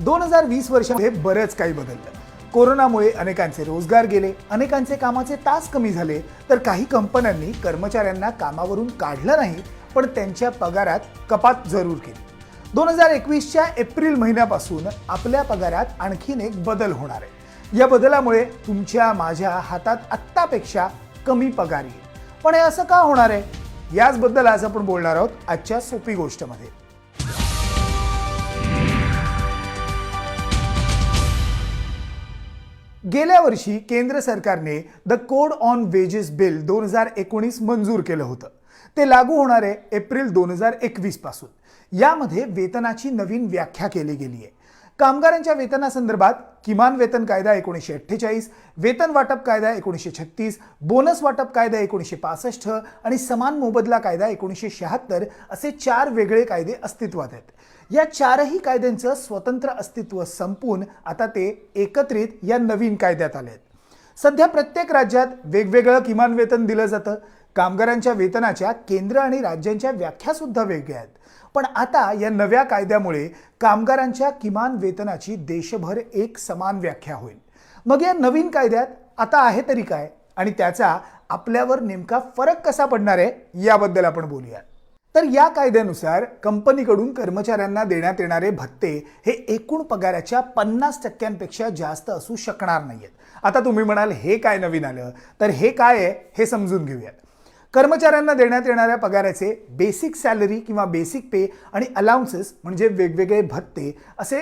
दोन हजार वीस वर्षामध्ये बरंच काही बदललं. कोरोनामुळे अनेकांचे रोजगार गेले अनेकांचे कामाचे तास कमी झाले तर काही कंपन्यांनी कर्मचाऱ्यांना कामावरून काढलं नाही पण त्यांच्या पगारात कपात जरूर केली. दोन हजार एकवीसच्या एप्रिल महिन्यापासून आपल्या पगारात आणखीन एक बदल होणार आहे. या बदलामुळे तुमच्या माझ्या हातात आत्तापेक्षा कमी पगार येईल. पण हे असं का होणार आहे? याचबद्दल आज आपण बोलणार आहोत आजच्या सोपी गोष्टमध्ये. गेल्या वर्षी केंद्र सरकारने the code on wages bill दोन हजार एकोणीस मंजूर केलं होतं. ते लागू होणार आहे एप्रिल दोन हजार एकवीसपासून. यामध्ये वेतनाची नवीन व्याख्या केली गेली आहे कामगारांच्या वेतनासंदर्भात किमान वेतन कायदा एकोणीसशे अठ्ठेचाळीस वेतन वाटप कायदा एकोणीसशे छत्तीस बोनस वाटप कायदा एकोणीसशे पासष्ट आणि समान मोबदला कायदा एकोणीसशे शहात्तर असे चार वेगळे कायदे अस्तित्वात आहेत. या चारही कायद्यांचं स्वतंत्र अस्तित्व संपून आता ते एकत्रित या नवीन कायद्यात आले आहेत सध्या प्रत्येक राज्यात वेगवेगळं किमान वेतन दिलं जातं. कामगारांच्या वेतनाच्या केंद्र आणि राज्यांच्या व्याख्या सुद्धा वेगळ्या आहेत. पण आता या नव्या कायद्यामुळे कामगारांच्या किमान वेतनाची देशभर एक समान व्याख्या होईल. मग या नवीन कायद्यात आता आहे तरी काय? आणि त्याचा आपल्यावर नेमका फरक कसा पडणार आहे? याबद्दल आपण बोलूया तर या कायद्यानुसार कंपनीकडून कर्मचाऱ्यांना देण्यात येणारे भत्ते हे एकूण पगाराच्या पन्नास टक्क्यांपेक्षा जास्त असू शकणार नाहीयेत. आता तुम्ही म्हणाल हे काय नवीन आलं? तर हे काय आहे? हे समजून घेऊयात. कर्मचाऱ्यांना देण्यात येणाऱ्या पगाराचे बेसिक सॅलरी किंवा बेसिक पे आणि अलाउन्सेस म्हणजे वेगवेगळे भत्ते असे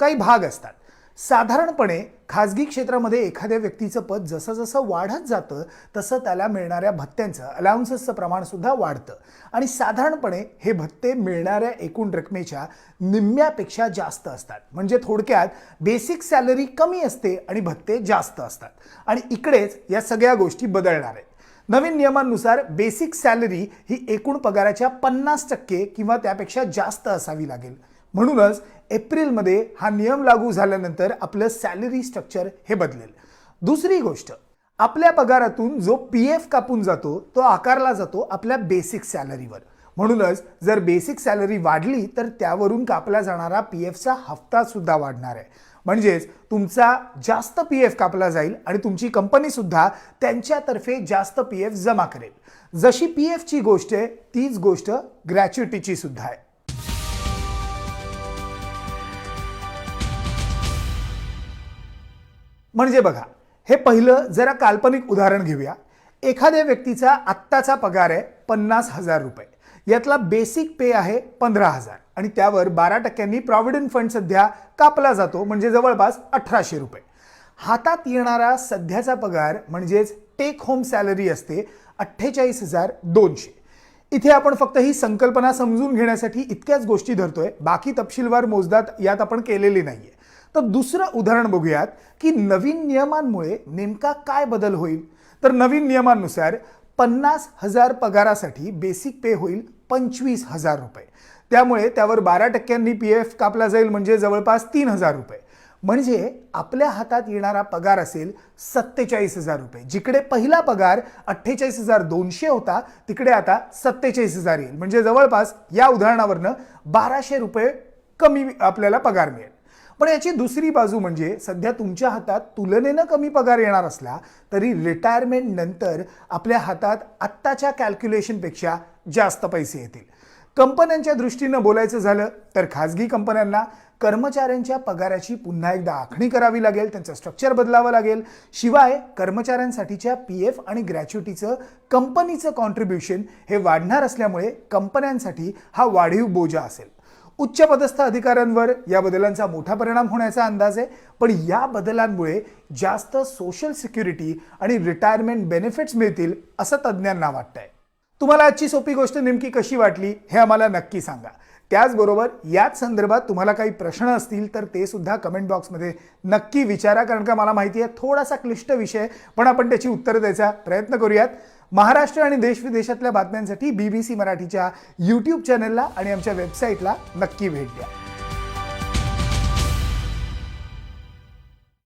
काही भाग असतात. साधारणपणे खाजगी क्षेत्रामध्ये एखाद्या व्यक्तीचं पद जसं जसं वाढत जातं तसं त्याला मिळणाऱ्या भत्त्यांचं अलाउन्सेसचं प्रमाण सुद्धा वाढतं. आणि साधारणपणे हे भत्ते मिळणाऱ्या एकूण रकमेच्या निम्म्यापेक्षा जास्त असतात. म्हणजे थोडक्यात बेसिक सॅलरी कमी असते आणि भत्ते जास्त असतात. आणि इकडेच या सगळ्या गोष्टी बदलणार आहेत. नवीन नियमांनुसार बेसिक सॅलरी ही एकूण पगाराच्या पन्नास टक्के किंवा त्यापेक्षा जास्त असावी लागेल. म्हणूनच एप्रिलमध्ये हा नियम लागू झाल्यानंतर आपलं सॅलरी स्ट्रक्चर हे बदलेल. दुसरी गोष्ट आपल्या पगारातून जो पी एफ कापून जातो तो आकारला जातो आपल्या बेसिक सॅलरीवर म्हणूनच जर बेसिक सॅलरी वाढली तर त्यावरून कापला जाणारा पी एफचा हप्ता सुद्धा वाढणार आहे. म्हणजेच तुमचा जास्त पी एफ कापला जाईल आणि तुमची कंपनी सुद्धा त्यांच्यातर्फे जास्त पी एफ जमा करेल. जशी पी एफची गोष्ट आहे तीच गोष्ट ग्रॅच्युटीची सुद्धा आहे. म्हणजे बघा हे पहिलं जरा काल्पनिक उदाहरण घेऊया. एखाद्या व्यक्तीचा आत्ताचा पगार आहे पन्नास हजार रुपये. यातला बेसिक पे आहे पंधरा हजार. आणि त्यावर बारा टक्क्यांनी प्रॉव्हिडंट फंड सध्या कापला जातो म्हणजे जवळपास अठराशे रुपये. हातात येणारा सध्याचा पगार म्हणजेच टेक होम सॅलरी असते अठ्ठेचाळीस हजार दोनशे. इथे आपण फक्त ही संकल्पना समजून घेण्यासाठी इतक्याच गोष्टी धरतोय बाकी तपशीलवार मोजदात यात आपण केलेली नाहीये. तर दुसरं उदाहरण बघूयात की नवीन नियमांमुळे नेमका काय बदल होईल? तर नवीन नियमांनुसार पन्नास हजार पगारासाठी बेसिक पे होईल पंचवीस हजार रुपये. त्यामुळे त्यावर बारा टक्क्यांनी पी एफ कापला जाईल म्हणजे जवळपास तीन हजार रुपये. म्हणजे आपल्या हातात येणारा पगार असेल सत्तेचाळीस हजार रुपये. जिकडे पहिला पगार अठ्ठेचाळीस हजार दोनशे होता तिकडे आता सत्तेचाळीस हजार येईल. म्हणजे जवळपास या उदाहरणावरनं बाराशे रुपये कमी आपल्याला पगार मिळेल. पण याची दुसरी बाजू म्हणजे सध्या तुमच्या हातात तुलनेनं कमी पगार येणार असला तरी रिटायरमेंट नंतर आपल्या हातात आत्ताच्या कॅल्क्युलेशनपेक्षा जास्त पैसे येतील. कंपन्यांच्या दृष्टीनं बोलायचं झालं तर खाजगी कंपन्यांना कर्मचाऱ्यांच्या पगाराची पुन्हा एकदा आखणी करावी लागेल त्यांचं स्ट्रक्चर बदलावं लागेल. शिवाय कर्मचाऱ्यांसाठीच्या पी एफ आणि ग्रॅच्युटीचं कंपनीचं कॉन्ट्रीब्युशन हे वाढणार असल्यामुळे कंपन्यांसाठी हा वाढीव बोजा असेल. उच्चपदस्थ अधिकाऱ्यांवर या बदलांचा मोठा परिणाम होण्याचा अंदाज आहे. पण या बदलांमुळे जास्त सोशल सिक्युरिटी आणि रिटायरमेंट बेनिफिट्स मिळतील असं तज्ज्ञांना वाटतंय. तुम्हाला आजची सोपी गोष्ट नेमकी कशी वाटली हे आम्हाला नक्की सांगा. त्याचबरोबर याच संदर्भात तुम्हाला काही प्रश्न असतील तर ते सुद्धा कमेंट बॉक्समध्ये नक्की विचारा कारण का मला माहिती आहे थोडासा क्लिष्ट विषय पण आपण त्याची उत्तरं द्यायचा प्रयत्न करूयात. महाराष्ट्र आणि देशविदेशातल्या बातम्यांसाठी बी बी सी मराठीच्या यूट्यूब चॅनलला आणि आमच्या वेबसाईटला नक्की भेट द्या.